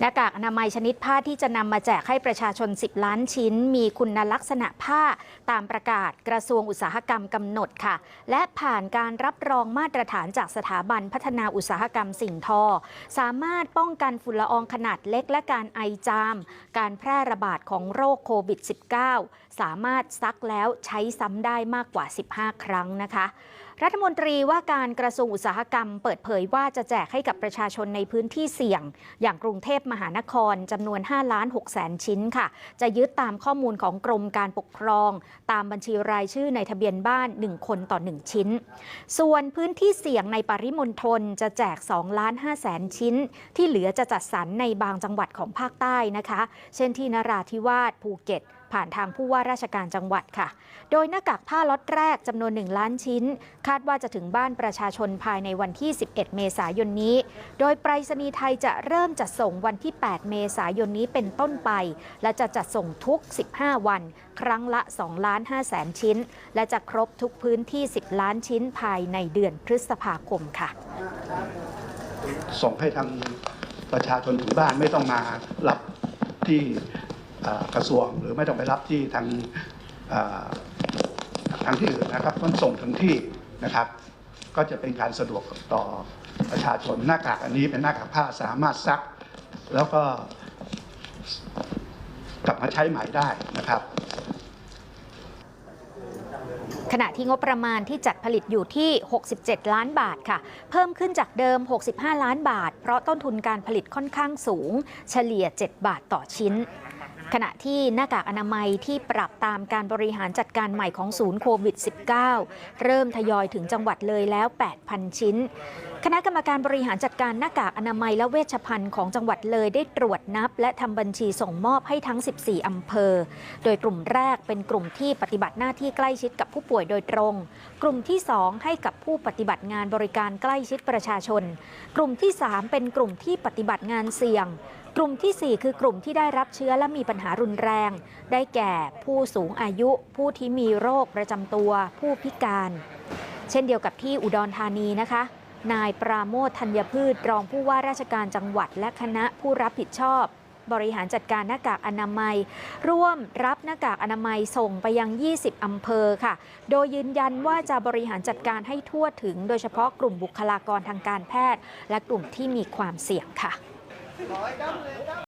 หน้ากากอนามัยชนิดผ้าที่จะนำมาแจกให้ประชาชน 10 ล้านชิ้น มีคุณลักษณะผ้าตามประกาศกระทรวงอุตสาหกรรมกำหนดค่ะ และผ่านการรับรองมาตรฐานจากสถาบันพัฒนาอุตสาหกรรมสิ่งทอ สามารถป้องกันฝุ่นละอองขนาดเล็กและการไอจาม การแพร่ระบาดของโรคโควิด -19 สามารถซักแล้วใช้ซ้ำได้มากกว่า 15 ครั้งนะคะรัฐมนตรีว่าการกระทรวงอุตสาหกรรมเปิดเผยว่าจะแจกให้กับประชาชนในพื้นที่เสี่ยง อย่างกรุงเทพมหานครจำนวน5ล้าน6แสนชิ้นค่ะ จะยึดตามข้อมูลของกรมการปกครอง ตามบัญชีรายชื่อในทะเบียนบ้าน 1 คนต่อ 1 ชิ้น ส่วนพื้นที่เสี่ยงในปริมณฑลจะแจก2ล้าน5แสนชิ้น ที่เหลือจะจัดสรรในบางจังหวัดของภาคใต้นะคะ เช่นที่นราธิวาสภูเก็ต ผ่านทางผู้ว่าราชการจังหวัดค่ะ โดยหน้ากากผ้าล็อตแรกจำนวน 1 ล้านชิ้น คาดว่าจะถึงบ้านประชาชนภายในวันที่ 11 เมษายนนี้ โดยไปรษณีย์ไทยจะเริ่มจัดส่งวันที่ 8 เมษายนนี้เป็นต้นไป และจะจัดส่งทุก 15 วัน ครั้งละ 2 ล้าน5แสนชิ้น และจะครบทุกพื้นที่ 10 ล้านชิ้นภายในเดือนพฤษภาคมค่ะ ส่งให้ทางประชาชนถึงบ้านไม่ต้องมารับที่ กระทรวง หรือไม่ต้องไปรับที่ทางทางที่อื่นนะครับต้องส่งถึงที่นะครับ ก็จะเป็นการสะดวกต่อประชาชนหน้ากากอันนี้เป็นหน้ากากผ้าสามารถซัก แล้วก็กลับมาใช้ใหม่ได้นะครับขณะที่งบประมาณที่จัดผลิตอยู่ที่ 67 ล้านบาทค่ะ เพิ่มขึ้นจากเดิม 65 ล้านบาท เพราะต้นทุนการผลิตค่อนข้างสูง เฉลี่ย 7 บาทต่อชิ้น ขณะที่หน้ากากอนามัยที่ปรับตามการบริหารจัดการใหม่ของศูนย์โควิด -19 เริ่มทยอยถึงจังหวัดเลยแล้ว 8,000 ชิ้นคณะกรรมการบริหารจัดการหน้ากากอนามัยและเวชภัณฑ์ของจังหวัดเลยได้ตรวจนับ และทำบัญชีส่งมอบให้ทั้ง 14 อำเภอ โดยกลุ่มแรกเป็นกลุ่มที่ปฏิบัติหน้าที่ใกล้ชิดกับผู้ป่วยโดยตรง กลุ่มที่ 2 ให้กับผู้ปฏิบัติงานบริการใกล้ชิดประชาชน กลุ่มที่ 3 เป็นกลุ่มที่ปฏิบัติงานเสี่ยง กลุ่มทีสี่4 คือกลุ่มที่ได้รับเชื้อและมีปัญหารุนแรง ได้แก่ผู้สูงอายุ ผู้ที่มีโรคประจำตัว ผู้พิการ เช่นเดียวกับที่อุดรธานีนะคะ นายปราโมทธัญพืชรองผู้ว่าราชการจังหวัดและคณะผู้รับผิดชอบ บริหารจัดการหน้ากากอนามัย ร่วมรับหน้ากากอนามัยส่งไปยัง 20 อำเภอค่ะ โดยยืนยันว่าจะบริหารจัดการให้ทั่วถึง โดยเฉพาะกลุ่มบุคลากรทางการแพทย์ และกลุ่มที่มีความเสี่ยงค่ะ